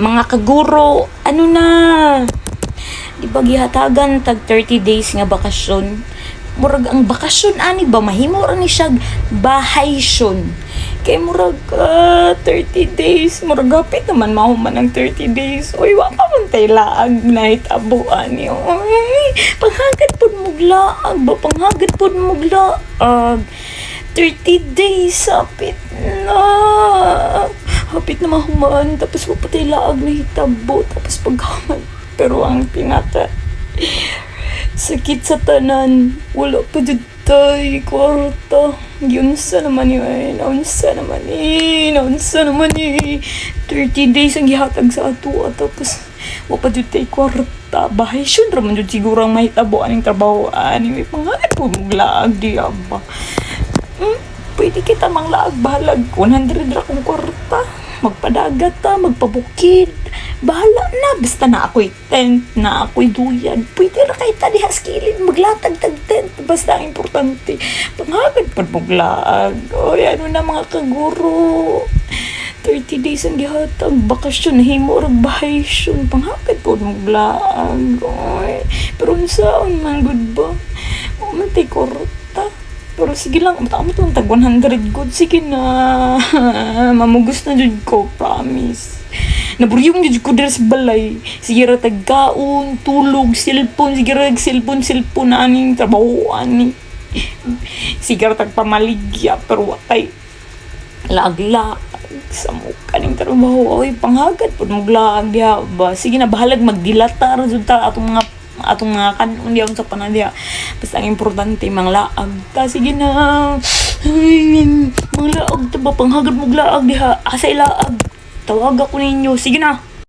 mga kaguro, ano na? Di ba gihatagan tag 30 days nga bakasyon? Murag ang bakasyon ani ba mahimo ra ni siya bahaysyon. Kay murag ah, 30 days, murag gapit naman mahuman ang 30 days. Uy, wa pa man tay laag na itabuan niyo. Uy, panghagad pod muglaag ba panghagad pod muglaag. 30 days sapit na. Hapit na mahuman tapos mapatay laag na hitabo tapos pagkaman. Pero ang pinaka sakit sa tanan. Wala pa dyan tayo, kwarta. Yunsa naman yun. Naunsa naman eh. Naunsa naman eh. 30 days ang gihatag sa ato. at Tapos, wala pa dyan tayo kwarta. Bahay, syun raman dyan siguro ang mahitabo aning trabaho. Ani, may pangalan po mong di ba? Hmm? Pwede kita mang laag bahalag. 100 ra kong kwarta. Magpadagat ta, magpabukid. Bahala na. Basta na ako'y tent, na ako'y duyan. Pwede ra kay tadi haskilin. Maglatag tag tent. Basta ang importante. Panghagad pa maglaag. Oy, ano na mga kaguro. 30 days ang gihatag. Bakasyon, himo ra bahasyon. Panghagad po maglaag. Oy. Pero unsaon man good ba? O man tay korta. Pero sige lang, matamo to tag 100 good. Sige na. Mamugos na jud ko, promise. Naburyong jud ko dira balay. Sige ra tag kaon, tulog, cellphone, sige ra cellphone, cellphone na aning trabaho ani. Sige ra tag pamaligya pero watay lagla sa mukha ng trabaho ay panghagad pud maglaag diha ba sige na bahalag magdilata ra jud ta atong mga atong mga kanon diha sa panadya basta ang importante manglaag ta. Sige na. Ay manglaag ta ba? Panghagad maglaag diha. Asa ilaag tawag ako ninyo. Sige na